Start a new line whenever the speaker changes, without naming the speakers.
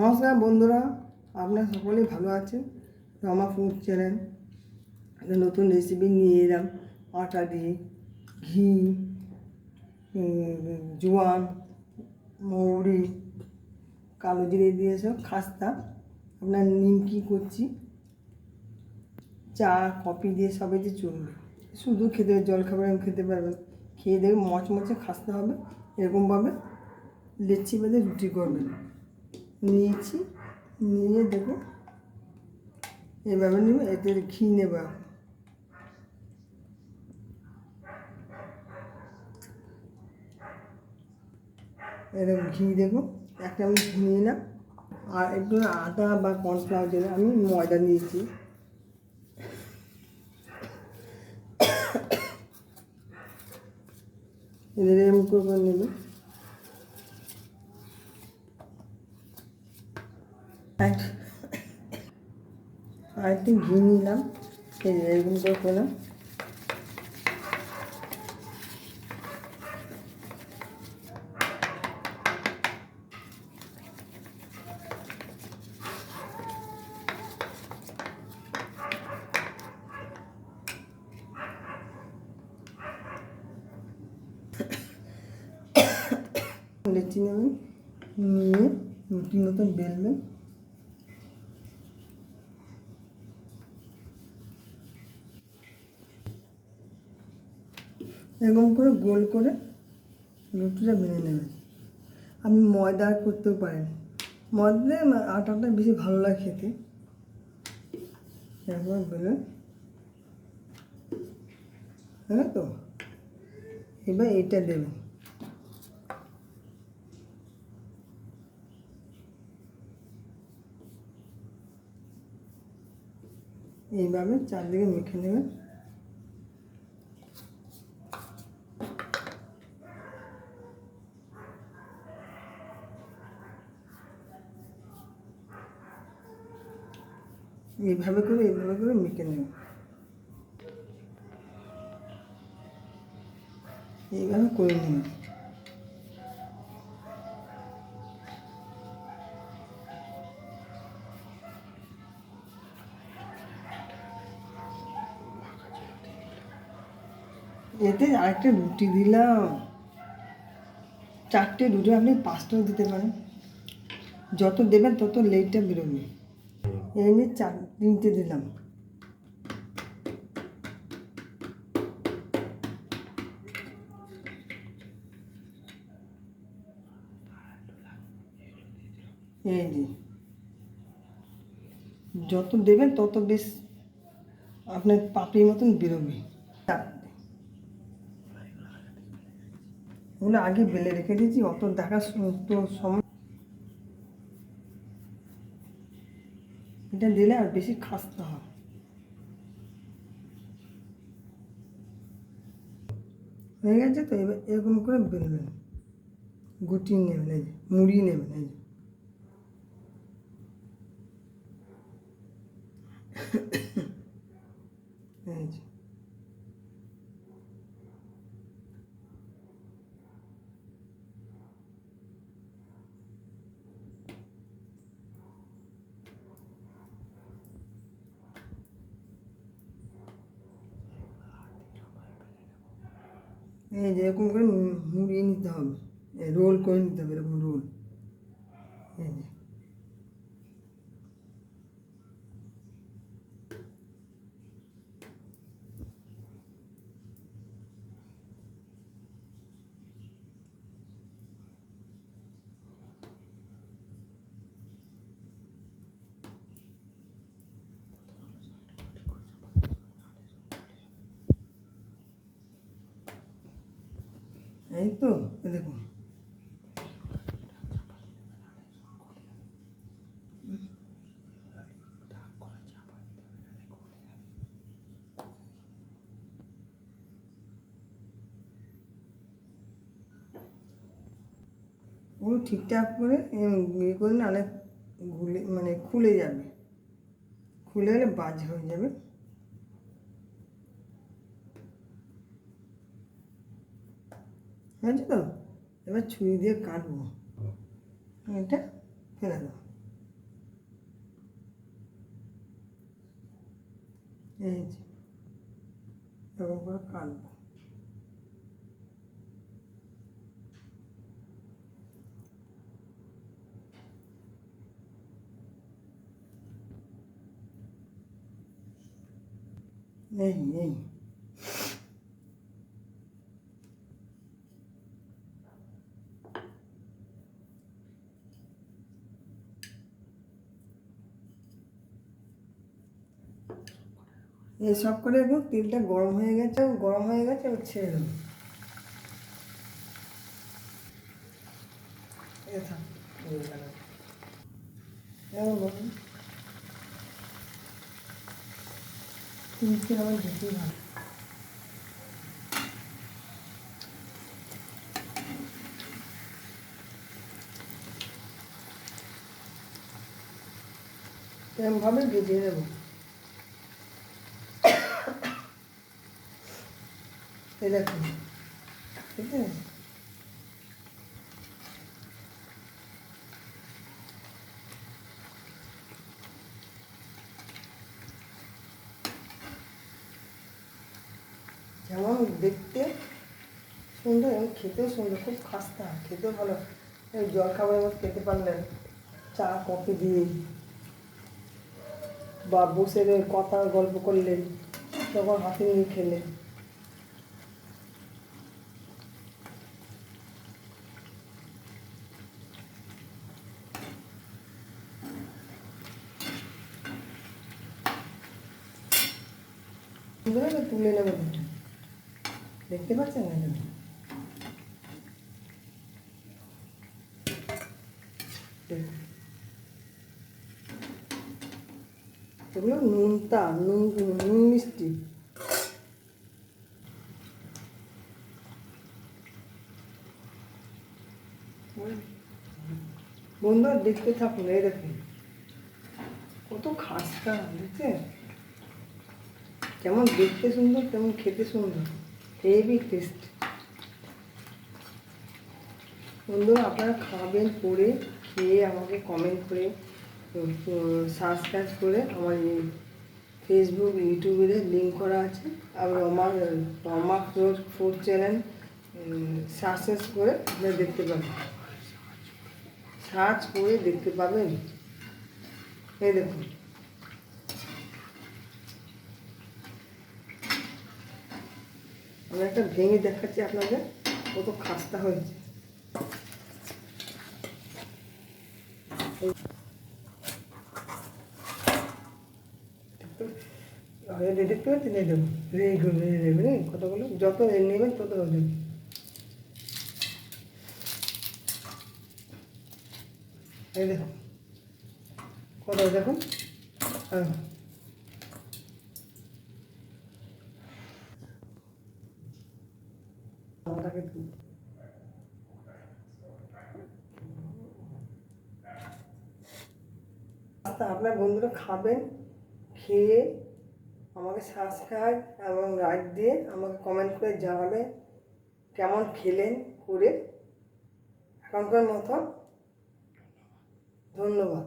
নমস্কার বন্ধুরা, আপনারা সকলেই ভালো আছেন? রমা ফুড চ্যানেল একটা নতুন রেসিপি নিয়ে এলাম। আটা দিয়ে, ঘি জোয়ান, মৌরি, কালো জিরে দিয়ে সব খাস্তা। আপনার নিমকি করছি? চা, কফি দিয়ে সবেতে চলবে। শুধু খেতে জল খাবার খেতে পারবেন খেয়ে দেখে মচমচে খাস্তা হবে, এরকমভাবে লেচি বেঁধে রুটি করবেন নিয়েছি, নিয়ে দেখো। এভাবে নেবে, এতে ঘি নেবা এরকম ঘি দেখো, একটা আমি ঘি নিলাম আর একটু আটা বা কর্নফ্লাওয়ার জন্য আমি ময়দা নিয়েছি। এদের এরকম করে নেবে। আর একটু ঘি নিলাম এরকম করে করলাম। লেচি নেবেন নিয়ে রুটির মতন বেলবেন। এরকম করে গোল করে রুটিটা বেলে নেবেন আপনি ময়দা করতেও পারেন। ময়দা আটাটা বেশি ভালো লাগে খেতে। এরকম বেলে। হ্যাঁ তো? এবার এটা দেবেন এইভাবে চারদিকে মেখে নেবেন। এইভাবে করে এইভাবে করে মেখে নেবেন এইভাবে করে নেবেন এতে আরেকটা রুটি দিলাম। চারটে রুটি আপনি পাঁচটাও দিতে পারেন। যত দেবেন তত লেটটা বেরোবে। এমনি চার তিনটে দিলাম। এই যে। যত দেবেন তত বেশ আপনার পাপড়ির মতন বেরোবে। ওগুলো আগে বেলে রেখে দিয়েছি, অত দেখা সময় এটা দিলে আর বেশি খাস্তা হয়। হয়ে গেছে তো, এবার এরকম করে বেলবেন। গুটি নেবেন, এই যে মুড়ি নেবেন, এই যে। এই যে। এই যে এরকম করে মুড়িয়ে নিতে হবে। রোল করে নিতে হবে এরকম রোল এই যে এই তো দেখুন। ওগুলো ঠিকঠাক করে ইয়ে করে নাহলে ঘুলে মানে খুলে যাবে। খুলে গেলে বাজ হয়ে যাবে। বুঝছ তো? এবার ছুরি দিয়ে কাটবো। এটা ফেলে দাও। এই যে, এরকম করে কাটবো। এই এই। এই সব করে এখন তেলটা গরম হয়ে গেছে, গরম হয়ে গেছে, এবার ছেড়ে দেবো। তিনটে আমার ভিজিয়ে নেব। দেখুন ঠিক আছে? যেমন দেখতে সুন্দর এবং খেতেও সুন্দর, খুব খাস্তা, খেতেও ভালো। জল খাবারের মতো খেতে পারলেন। চা, কফি দিয়ে। বা বসে কথা, গল্প করলেন। তখন হাতে নিয়ে খেলেন। সুন্দর হলে তুলে নেব। দেখতে পাচ্ছেন না। এগুলো নুনটা, নুন নুন মিষ্টি বন্ধুরা দেখতে থাকুন, এই দেখুন কত খাস্তা দেখছেন যেমন দেখতে সুন্দর তেমন খেতে সুন্দর। হেভি টেস্ট বন্ধুরা, আপনারা খাবেন পরে খেয়ে আমাকে কমেন্ট করে সাবস্ক্রাইব করে আমার ফেসবুক ইউটিউবের লিঙ্ক করা আছে। আর আমার রমা ফুড চ্যানেল সার্চেস করে আপনারা দেখতে পাবেন। সার্চ করে দেখতে পাবেন। এই দেখুন। আমি একটা ভেঙে দেখাচ্ছি আপনাদের, কত খাস্তা হয়েছে। দেখতে পাচ্ছেন এই দেবো রেগুলো রেগুলো কতগুলো? যত নেবেন, তত দেবেন এই দেখুন, কত দেখুন? হ্যাঁ ওটাকে তুল। আচ্ছা আপনার বন্ধুরা খাবেন, খেয়ে আমাকে সাবস্ক্রাইব এবং লাইক দিয়ে আমাকে কমেন্ট করে জানাবেন কেমন খেলেন, করে এখনকার মতো ধন্যবাদ।